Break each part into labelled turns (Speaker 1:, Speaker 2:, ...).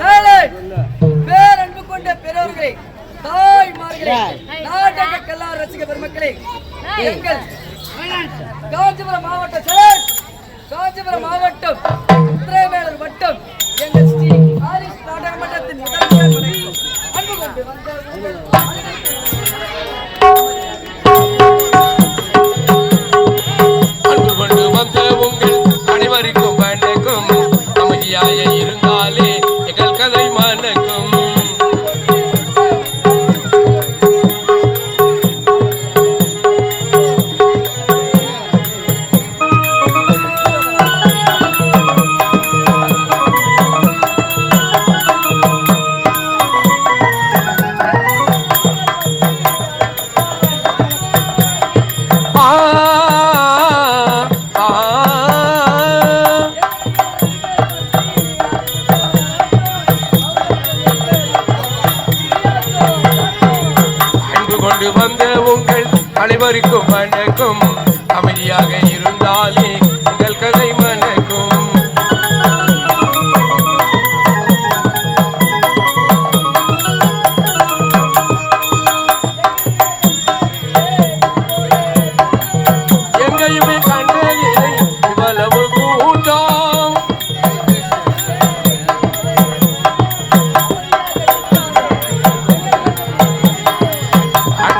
Speaker 1: சேலை. பேரன்பு கொண்ட பெரியவர்களே தாய்மார்களே நாடக கல்லா ரசிக பெருமக்களே எங்கள் காஞ்சிபுரம் மாவட்ட செயல் காஞ்சிபுரம் மாவட்டம் உத்திரவேலர் வட்டம் எங்கள் கொண்டு வந்த உங்கள்
Speaker 2: அனைவருக்கும் வணக்கம். அமைதியாக இருந்தாலே உங்கள் கதை மணக்கும்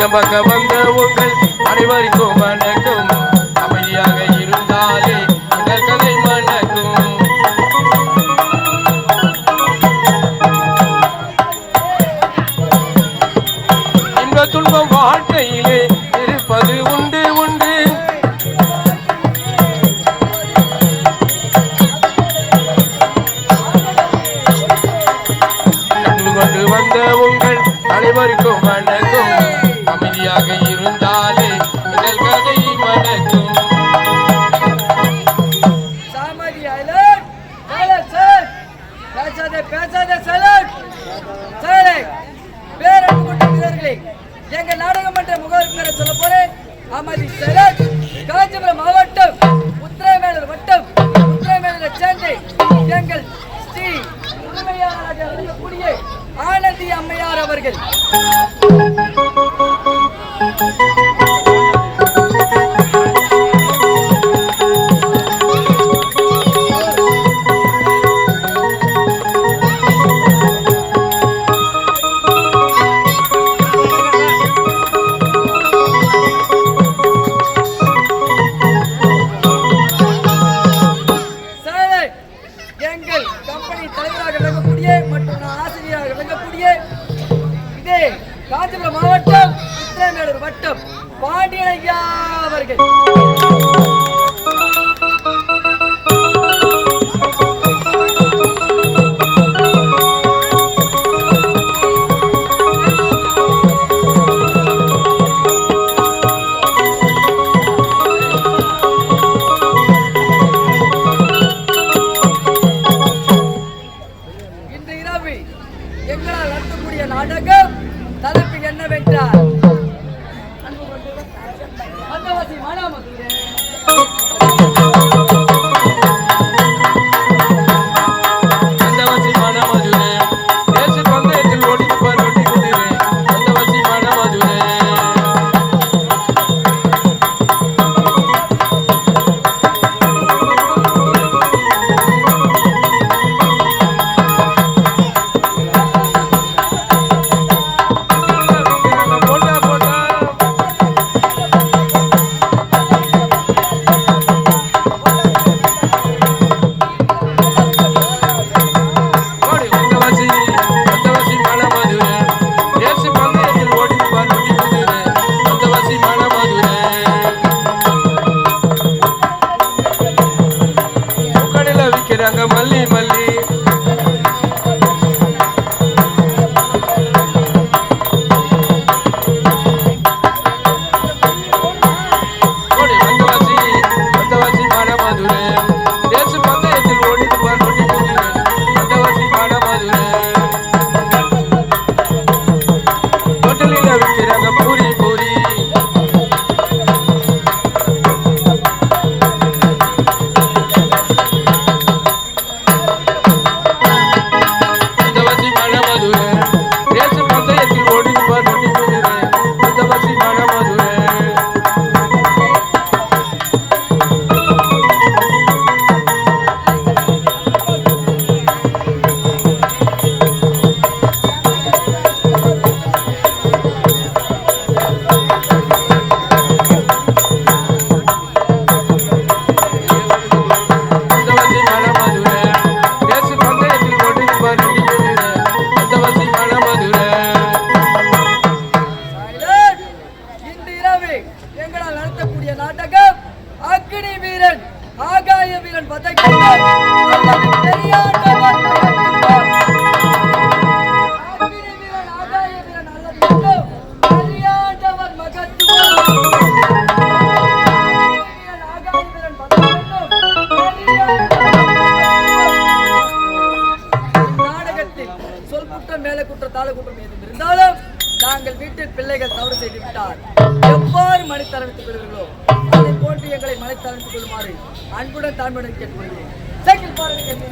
Speaker 2: அக்கம் பக்கம் வந்த உங்கள் அனைவருக்கும் வணக்கம். அமைதியாக இருந்தாலே கதை மணக்கும் இன்ப துன்பம் வாழ்க்கையிலே இருப்பது உண்டு உண்டு. அன்பு கொண்டு வந்த உங்கள் அனைவருக்கும் வணக்கம்.
Speaker 1: முகவர் சொல்ல போறேன். அமதி காஞ்சிபுரம் மாவட்டம் உத்திரமேலூர் வட்டம் உத்திரமேலூரை சேர்ந்து எங்கள் ஸ்ரீ உரிமையாளராக இருக்கக்கூடிய ஆனந்தி அம்மையார் அவர்கள். காஞ்சிபுரம் மாவட்டம் உத்திரமேலூர் வட்டம் பாண்டியன் ஐயா அவர்கள். ஆடிய நாடகம் அக்னி வீரன் ஆகாய வீரன் நாடகத்தில் சொல் குற்றம் மேல குற்றம் தாழ குற்றம் எதுவும் இருந்தாலும் நாங்கள் வீட்டில் பிள்ளைகள் தவறு செய்துவிட்டார் எவ்வாறு மனை தரவித்துக் கொள்வீர்களோ அதை போன்று எங்களை மனை தரவித்துக் கொள்ளுமாறு அன்புடன் தாழ்மையுடன் கேட்டுக்கொள்கிறேன். சைக்கிள் பாருங்கள்.